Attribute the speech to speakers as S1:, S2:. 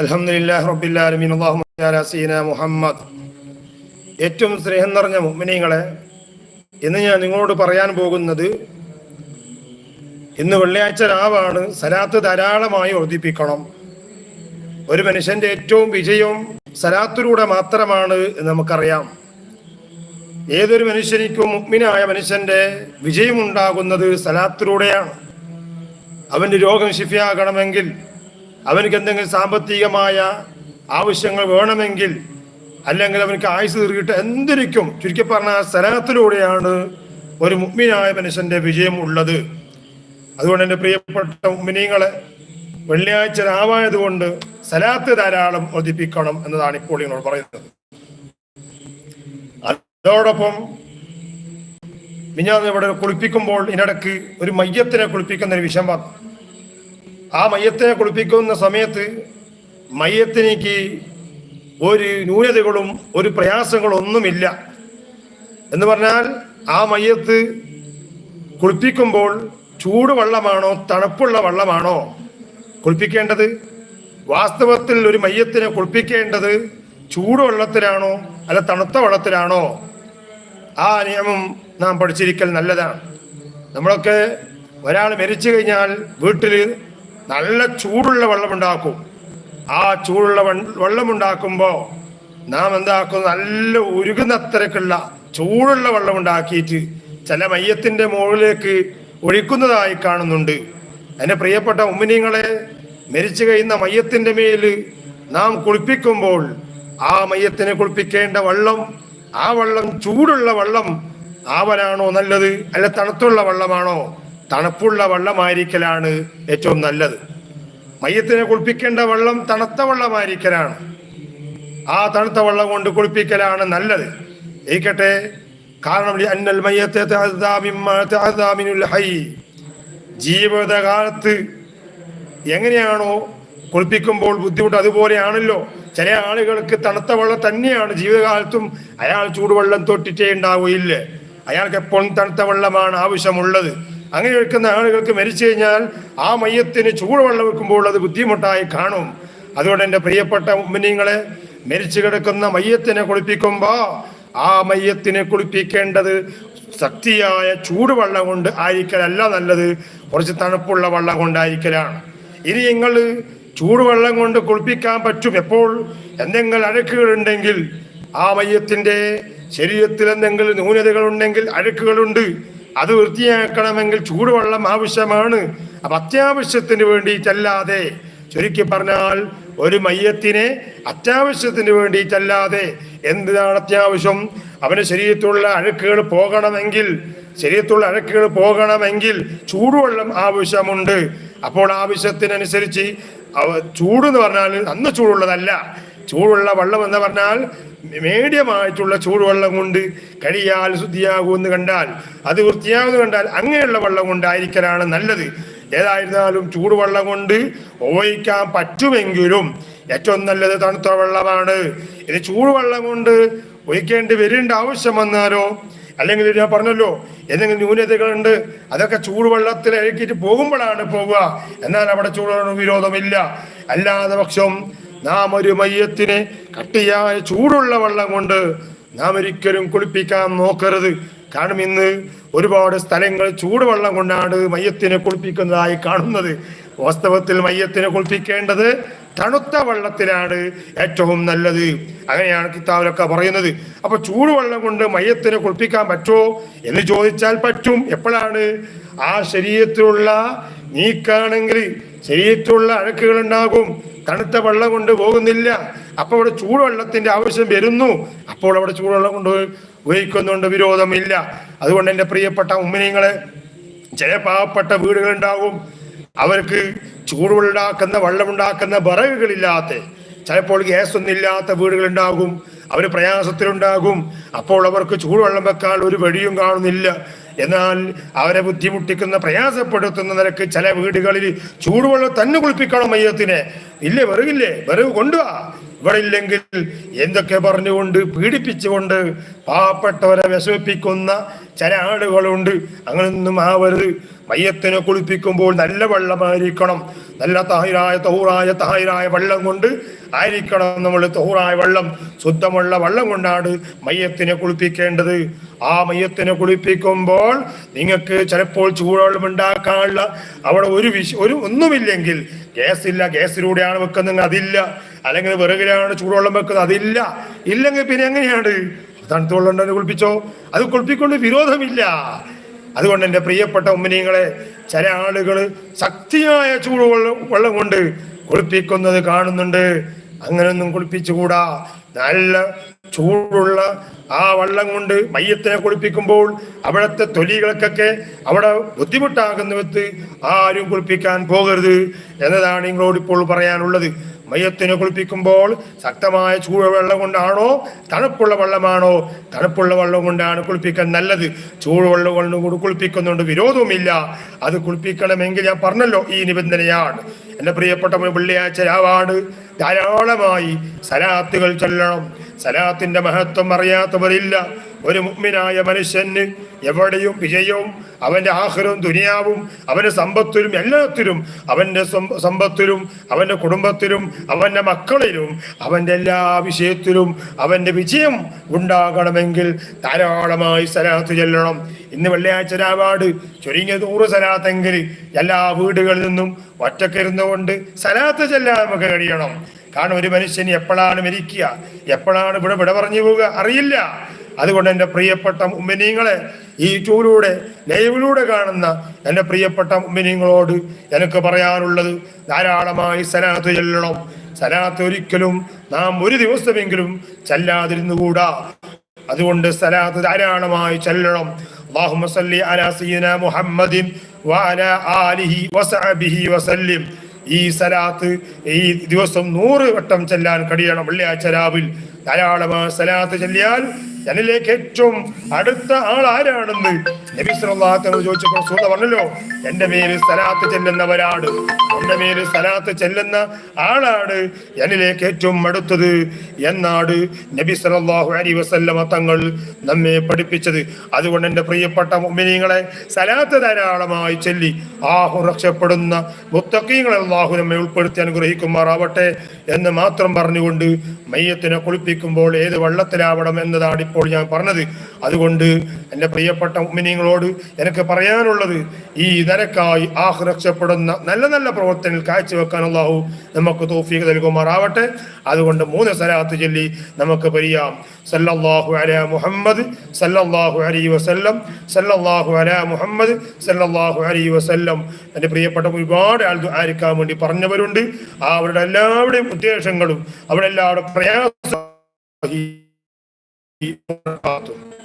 S1: അൽഹംദുലില്ലാഹി റബ്ബിൽ ആലമീൻ. അല്ലാഹുമ്മ സ്വല്ലി അലാ സയ്യിദിനാ മുഹമ്മദ്. ഏറ്റവും സ്നേഹം നിറഞ്ഞ മുമ്മിനീങ്ങളെ ഇന്ന് ഞാൻ നിങ്ങളോട് പറയാൻ പോകുന്നത് ഇന്ന് വെള്ളിയാഴ്ച രാവാണ്. സലാത്ത് ധാരാളമായി വർദ്ധിപ്പിക്കണം ഒരു മനുഷ്യന്റെ ഏറ്റവും വിജയവും സലാത്തിലൂടെ മാത്രമാണ് എന്ന് നമുക്കറിയാം. ഏതൊരു മനുഷ്യനിക്കും മുഗ്മിനായ മനുഷ്യന്റെ വിജയമുണ്ടാകുന്നത് സലാത്തിലൂടെയാണ്. അവന്റെ രോഗം ശിഫിയാകണമെങ്കിൽ അവനക്ക് എന്തെങ്കിലും സാമ്പത്തികമായ ആവശ്യങ്ങൾ വേണമെങ്കിൽ അല്ലെങ്കിൽ അവനക്ക് ആയുസ് തീർക്കിട്ട് എന്തിരിക്കും. ചുരുക്കി പറഞ്ഞാൽ സലാത്തിലൂടെയാണ് ഒരു മുഗ്മിനായ മനുഷ്യന്റെ വിജയം ഉള്ളത്. അതുകൊണ്ട് എന്റെ പ്രിയപ്പെട്ട മുഗ്മിനീങ്ങളെ വെള്ളിയാഴ്ച രാവായതുകൊണ്ട് സലാത്ത് ധാരാളം ഒതിപ്പിക്കണം എന്നതാണ് ഇപ്പോൾ നിങ്ങൾ പറയുന്നത്. അതോടൊപ്പം മിഞ്ഞാന്ന് ഇവിടെ കുളിപ്പിക്കുമ്പോൾ ഇതിനിടക്ക് ഒരു മയ്യത്തിനെ കുളിപ്പിക്കുന്ന ഒരു വിഷയം വന്നു. ആ മയ്യത്തിനെ കുളിപ്പിക്കുന്ന സമയത്ത് മയ്യത്തിനേക്ക് ഒരു ന്യൂനതകളും ഒരു പ്രയാസങ്ങളും ഒന്നുമില്ല എന്ന് പറഞ്ഞാൽ ആ മയ്യത്ത് കുളിപ്പിക്കുമ്പോൾ ചൂടുവെള്ളമാണോ തണുപ്പുള്ള വെള്ളമാണോ കുളിപ്പിക്കേണ്ടത്? വാസ്തവത്തിൽ ഒരു മയ്യത്തിനെ കുളിപ്പിക്കേണ്ടത് ചൂടുവെള്ളത്തിലാണോ അല്ല തണുത്ത വെള്ളത്തിലാണോ? ആ നിയമം നാം പഠിച്ചിരിക്കൽ നല്ലതാണ്. നമ്മളൊക്കെ ഒരാൾ മരിച്ചു കഴിഞ്ഞാൽ വീട്ടിൽ നല്ല ചൂടുള്ള വെള്ളമുണ്ടാക്കും. ആ ചൂടുള്ള വെള്ളമുണ്ടാക്കുമ്പോൾ നാം എന്താക്കും? നല്ല ഉരുകുന്നത്രക്കുള്ള ചൂടുള്ള വെള്ളമുണ്ടാക്കിയിട്ട് ചില മയ്യത്തിന്റെ മുകളിലേക്ക് ഒഴിക്കുന്നതായി കാണുന്നുണ്ട്. എന്റെ പ്രിയപ്പെട്ട ഉമ്മിനിങ്ങളെ മരിച്ചു കഴിയുന്ന മയ്യത്തിന്റെ മേൽ നാം കുളിപ്പിക്കുമ്പോൾ ആ മയ്യത്തിനെ കുളിപ്പിക്കേണ്ട വെള്ളം ആ വെള്ളം ചൂടുള്ള വെള്ളം ആവലാണോ നല്ലത്? അല്ല തണുത്തുള്ള വെള്ളമാണോ? തണുപ്പുള്ള വെള്ളമായിരിക്കലാണ് ഏറ്റവും നല്ലത്. മയ്യത്തിനെ കുളിപ്പിക്കേണ്ട വെള്ളം തണുത്ത വെള്ളമായിരിക്കലാണ്. ആ തണുത്ത വെള്ളം കൊണ്ട് കുളിപ്പിക്കലാണ് നല്ലത്. ഇരിക്കട്ടെ കാരണം അന്നൽ ഹൈ. ജീവിതകാലത്ത് എങ്ങനെയാണോ കുളിപ്പിക്കുമ്പോൾ ബുദ്ധിമുട്ട് അതുപോലെയാണല്ലോ. ചില ആളുകൾക്ക് തണുത്ത വെള്ളം തന്നെയാണ് ജീവിതകാലത്തും അയാൾ ചൂടുവെള്ളം തൊട്ടിട്ടേ ഉണ്ടാവുകയില്ല. അയാൾക്ക് എപ്പോഴും തണുത്ത വെള്ളമാണ് ആവശ്യമുള്ളത്. അങ്ങനെ വെക്കുന്ന ആളുകൾക്ക് മരിച്ചു കഴിഞ്ഞാൽ ആ മയ്യത്തിന് ചൂടുവെള്ളം വെക്കുമ്പോൾ അത് ബുദ്ധിമുട്ടായി കാണും. അതുകൊണ്ട് എന്റെ പ്രിയപ്പെട്ട ഉമ്മനിങ്ങളെ മരിച്ചു കിടക്കുന്ന മയ്യത്തിനെ കുളിപ്പിക്കുമ്പോൾ ആ മയ്യത്തിനെ കുളിപ്പിക്കേണ്ടത് ശക്തിയായ ചൂടുവെള്ളം കൊണ്ട് ആയിരിക്കലല്ല നല്ലത്. കുറച്ച് തണുപ്പുള്ള വെള്ളം കൊണ്ടായിരിക്കലാണ്. ഇനി നിങ്ങൾ ചൂടുവെള്ളം കൊണ്ട് കുളിപ്പിക്കാൻ പറ്റും എപ്പോൾ? എന്തെങ്കിലും അഴുക്കുകൾ ഉണ്ടെങ്കിൽ ആ മയ്യത്തിന്റെ ശരീരത്തിൽ എന്തെങ്കിലും ന്യൂനതകളുണ്ടെങ്കിൽ അഴുക്കുകളുണ്ട്. അത് വൃത്തിയാക്കണമെങ്കിൽ ചൂടുവെള്ളം ആവശ്യമാണ്. അപ്പൊ അത്യാവശ്യത്തിന് വേണ്ടിയിട്ടല്ലാതെ ചുരുക്കി പറഞ്ഞാൽ ഒരു മയ്യത്തിനെ അത്യാവശ്യത്തിന് വേണ്ടിയിട്ടല്ലാതെ എന്താണ് അത്യാവശ്യം? അവന് ശരീരത്തിലുള്ള അഴുക്കുകൾ പോകണമെങ്കിൽ ശരീരത്തിലുള്ള അഴുക്കുകൾ പോകണമെങ്കിൽ ചൂടുവെള്ളം ആവശ്യമുണ്ട്. അപ്പോൾ ആവശ്യത്തിനനുസരിച്ച് ചൂടെന്ന് പറഞ്ഞാൽ അന്ന് ചൂടുള്ളതല്ല. ചൂടുള്ള വെള്ളം എന്ന് പറഞ്ഞാൽ മീഡിയമായിട്ടുള്ള ചൂടുവെള്ളം കൊണ്ട് കഴിയാൽ ശുദ്ധിയാകുമെന്ന് കണ്ടാൽ അത് വൃത്തിയാകുമെന്ന് കണ്ടാൽ അങ്ങനെയുള്ള വെള്ളം കൊണ്ടായിരിക്കലാണ് നല്ലത്. ഏതായിരുന്നാലും ചൂടുവെള്ളം കൊണ്ട് ഉപയോഗിക്കാൻ പറ്റുമെങ്കിലും ഏറ്റവും നല്ലത് തണുത്ത വെള്ളമാണ്. ഇത് ചൂടുവെള്ളം കൊണ്ട് ഒഴിക്കേണ്ടി വരേണ്ട ആവശ്യം വന്നാലോ അല്ലെങ്കിൽ ഞാൻ പറഞ്ഞല്ലോ എന്തെങ്കിലും ന്യൂനതകളുണ്ട് അതൊക്കെ ചൂടുവെള്ളത്തിൽ ഇഴക്കിയിട്ട് പോകുമ്പോഴാണ് പോവുക. എന്നാൽ അവിടെ ചൂടുവെള്ളം വിരോധമില്ല. അല്ലാതെ പക്ഷം നാം ഒരു മയ്യത്തിനെ കട്ടിയായ ചൂടുള്ള വെള്ളം കൊണ്ട് നാം ഒരിക്കലും കുളിപ്പിക്കാൻ നോക്കരുത്. കാരണം ഇന്ന് ഒരുപാട് സ്ഥലങ്ങൾ ചൂടുവെള്ളം കൊണ്ടാണ് മയ്യത്തിനെ കുളിപ്പിക്കുന്നതായി കാണുന്നത്. വാസ്തവത്തിൽ മയ്യത്തിനെ കുളിപ്പിക്കേണ്ടത് തണുത്ത വെള്ളത്തിലാണ് ഏറ്റവും നല്ലത്. അങ്ങനെയാണ് കിതാബിലൊക്കെ പറയുന്നത്. അപ്പൊ ചൂടുവെള്ളം കൊണ്ട് മയ്യത്തിനെ കുളിപ്പിക്കാൻ പറ്റുമോ എന്ന് ചോദിച്ചാൽ പറ്റും. എപ്പോഴാണ്? ആ ശരീരത്തിലുള്ള നീക്കാണെങ്കിൽ ശരീരത്തിലുള്ള അഴുക്കുകൾ ഉണ്ടാകും. തണുത്ത വെള്ളം കൊണ്ട് പോകുന്നില്ല. അപ്പോൾ അവിടെ ചൂടുവെള്ളത്തിന്റെ ആവശ്യം വരുന്നു. അപ്പോൾ അവിടെ ചൂടുവെള്ളം കൊണ്ട് ഉപയോഗിക്കുന്നുണ്ട് വിരോധമില്ല. അതുകൊണ്ട് എന്റെ പ്രിയപ്പെട്ട ഉമ്മിനിങ്ങളെ ചില പാവപ്പെട്ട വീടുകളുണ്ടാകും. അവർക്ക് ചൂടുണ്ടാക്കുന്ന വെള്ളമുണ്ടാക്കുന്ന വിറകുകളില്ലാത്ത ചിലപ്പോൾ ഗ്യാസ് ഒന്നും ഇല്ലാത്ത വീടുകളുണ്ടാകും. അവർ പ്രയാസത്തിലുണ്ടാകും. അപ്പോൾ അവർക്ക് ചൂടുവെള്ളം വെക്കാൻ ഒരു വഴിയും കാണുന്നില്ല. എന്നാൽ അവരെ ബുദ്ധിമുട്ടിക്കുന്ന പ്രയാസപ്പെടുത്തുന്ന നിരക്ക് ചില വീടുകളിൽ ചൂടുവെള്ളം തന്നെ കുളിപ്പിക്കണം മയ്യത്തിനെ. ഇല്ലേ വെറുകില്ലേ വെറുവ് കൊണ്ടുവാ. ഇവിടെ ഇല്ലെങ്കിൽ എന്തൊക്കെ പറഞ്ഞുകൊണ്ട് പീഡിപ്പിച്ചുകൊണ്ട് പാവപ്പെട്ടവരെ വിശമിപ്പിക്കുന്ന ചില ആളുകളുണ്ട്. അങ്ങനൊന്നും ആവരുത്. മയ്യത്തിനെ കുളിപ്പിക്കുമ്പോൾ നല്ല വെള്ളമായിരിക്കണം. നല്ല തഹിറായ തഹൂറായ തഹിറായ വെള്ളം കൊണ്ട് ആയിരിക്കണം നമ്മൾ തഹൂറായ വെള്ളം ശുദ്ധമുള്ള വെള്ളം കൊണ്ടാണ് മയ്യത്തിനെ കുളിപ്പിക്കേണ്ടത്. ആ മയ്യത്തിനെ കുളിപ്പിക്കുമ്പോൾ നിങ്ങൾക്ക് ചിലപ്പോൾ ചൂടുവെള്ളം ഉണ്ടാക്കാനുള്ള അവിടെ ഒരു വിശ ഒരു ഒന്നുമില്ലെങ്കിൽ ഗ്യാസ് ഇല്ല ഗ്യാസിലൂടെയാണ് വെക്കുന്നത് അതില്ല. അല്ലെങ്കിൽ വിറകിലാണ് ചൂടുവെള്ളം വെക്കുന്നത് അതില്ല. ഇല്ലെങ്കിൽ പിന്നെ എങ്ങനെയാണ്? തണുത്ത കുളിപ്പിച്ചോ? അത് കുളിപ്പിക്കൊണ്ട് വിരോധമില്ല. അതുകൊണ്ട് എന്റെ പ്രിയപ്പെട്ട ഉമ്മനീങ്ങളെ ചില ആളുകൾ ശക്തിയായ ചൂട് വെള്ളം കൊണ്ട് കുളിപ്പിക്കുന്നത് കാണുന്നുണ്ട്. അങ്ങനെയൊന്നും കുളിപ്പിച്ചുകൂടാ. നല്ല ചൂടുള്ള ആ വള്ളം കൊണ്ട് മയ്യത്തിനെ കുളിപ്പിക്കുമ്പോൾ അവിടുത്തെ തൊലികൾക്കൊക്കെ അവിടെ ബുദ്ധിമുട്ടാകുന്ന വിധത്ത് ആരും കുളിപ്പിക്കാൻ പോകരുത് എന്നതാണ് നിങ്ങളോട് ഇപ്പോൾ പറയാനുള്ളത്. മയ്യത്തിനെ കുളിപ്പിക്കുമ്പോൾ ശക്തമായ ചൂടുവെള്ളം കൊണ്ടാണോ? തണുപ്പുള്ള വെള്ളമാണോ? തണുപ്പുള്ള വെള്ളം കൊണ്ടാണ് കുളിപ്പിക്കാൻ നല്ലത്. ചൂടുവെള്ളം കൊണ്ട് കൂടി കുളിപ്പിക്കുന്നുണ്ട്. വിരോധവുമില്ല. അത് കുളിപ്പിക്കണമെങ്കിൽ ഞാൻ പറഞ്ഞല്ലോ ഈ നിബന്ധനയാണ്. എന്റെ പ്രിയപ്പെട്ട വെള്ളിയാഴ്ച രാവാണ്. ധാരാളമായി സലാത്തുകൾ ചൊല്ലണം. സലാത്തിന്റെ മഹത്വം അറിയാത്തവരില്ല. ഒരു മുഗ്മിനായ മനുഷ്യന് എവിടെയും വിജയവും അവന്റെ ആഹ്റവും ദുനിയാവും അവന്റെ സമ്പത്തിലും എല്ലാത്തിലും അവന്റെ സ്വം- സമ്പത്തിലും അവന്റെ കുടുംബത്തിലും അവന്റെ മക്കളിലും അവന്റെ എല്ലാ വിഷയത്തിലും അവന്റെ വിജയം ഉണ്ടാകണമെങ്കിൽ ധാരാളമായി സലാത്ത് ചെല്ലണം. ഇന്ന് വെള്ളിയാഴ്ച രാവാട് ചുരുങ്ങിയ നൂറ് സലാത്തെങ്കിൽ എല്ലാ വീടുകളിൽ നിന്നും ഒറ്റക്കിരുന്നുകൊണ്ട് സലാത്ത് ചെല്ലാൻ നമുക്ക് കഴിയണം. കാരണം ഒരു മനുഷ്യൻ എപ്പോഴാണ് മരിക്കുക എപ്പോഴാണ് ഇവിടെ വിട പറഞ്ഞു പോവുക അറിയില്ല. അതുകൊണ്ട് എൻ്റെ പ്രിയപ്പെട്ട ഉമ്മിനീങ്ങളെ ഈ ടൂലൂടെ ലൈവിലൂടെ കാണുന്ന എൻ്റെ പ്രിയപ്പെട്ട ഉമ്മിനീങ്ങളോട് എനിക്ക് പറയാനുള്ളത് ധാരാളമായി സലാത്ത് ചെല്ലണം സലാത്ത് ഒരിക്കലും നാം ഒരു ദിവസമെങ്കിലും ചെല്ലാതിരുന്നുകൂടാ അതുകൊണ്ട് സലാത്ത് ധാരാളമായി ചെല്ലണം اللهم صل على سيدنا محمد وعلى آله وصحبه وسلم ഈ സലാത്ത് ഈ ദിവസം നൂറ് വട്ടം ചെല്ലാൻ കഴിയണം വെള്ളിയാഴ്ച രാവിൽ ധാരാളമായി സലാത്ത് ചെല്ലിയാൽ ജനലേക്ക് ഏറ്റവും അടുത്ത ആൾ ആരാണെന്ന് നബി അലൈഹി ചോദിച്ചപ്പോൾ സൂത പറഞ്ഞല്ലോ എന്റെ മേൽ സലാത്ത് ചെല്ലുന്നവരാണ് എന്റെ മേൽ സലാത്ത് ചെല്ലുന്ന ആളാണ് ജനലേക്ക് ഏറ്റവും അടുത്തത് എന്നാണ് നബി സല്ലല്ലാഹു അലൈഹി വസല്ലമ തങ്ങൾ നമ്മെ പഠിപ്പിച്ചത്. അതുകൊണ്ട് എന്റെ പ്രിയപ്പെട്ട മുഅ്മിനീങ്ങളെ സലാത്ത് ധാരാളമായി ചെല്ലി ആഹു രക്ഷപ്പെടുന്ന മുത്തക്കീങ്ങളെ അള്ളാഹു നമ്മെ ഉൾപ്പെടുത്തി അനുഗ്രഹിക്കുമാറാവട്ടെ എന്ന് മാത്രം പറഞ്ഞുകൊണ്ട് മയ്യത്തിനെ കുളിപ്പിക്കുമ്പോൾ ഏത് വള്ളത്തിലാവണം എന്നതാണ് ഇപ്പോൾ ഞാൻ പറഞ്ഞത്. അതുകൊണ്ട് എന്റെ പ്രിയപ്പെട്ട ഉമ്മിനിങ്ങളോട് എനിക്ക് പറയാനുള്ളത് ഈ നിരക്കായി ആഹ് രക്ഷപ്പെടുന്ന നല്ല നല്ല പ്രവർത്തനങ്ങൾ കാഴ്ചവെക്കാൻ അള്ളാഹു നമുക്ക് തോഫീക്ക് നൽകുമാറാവട്ടെ. അതുകൊണ്ട് മൂന്ന് സലാത്ത് ചൊല്ലി നമുക്ക് പരിയാം. സല്ലല്ലാഹു അല മുഹമ്മദ് സല്ലല്ലാഹു അലൈഹി വസല്ലം സല്ലല്ലാഹു അല മുഹമ്മദ് സല്ലല്ലാഹു അലൈഹി വസല്ലം. എന്റെ പ്രിയപ്പെട്ട ഒരുപാട് ആൾ ആയിരിക്കാൻ വേണ്ടി പറഞ്ഞവരുണ്ട്. അവരുടെ എല്ലാവരുടെയും ഉദ്ദേശങ്ങളും അവരുടെ എല്ലാവരുടെ പ്രയാസം e, e um fato.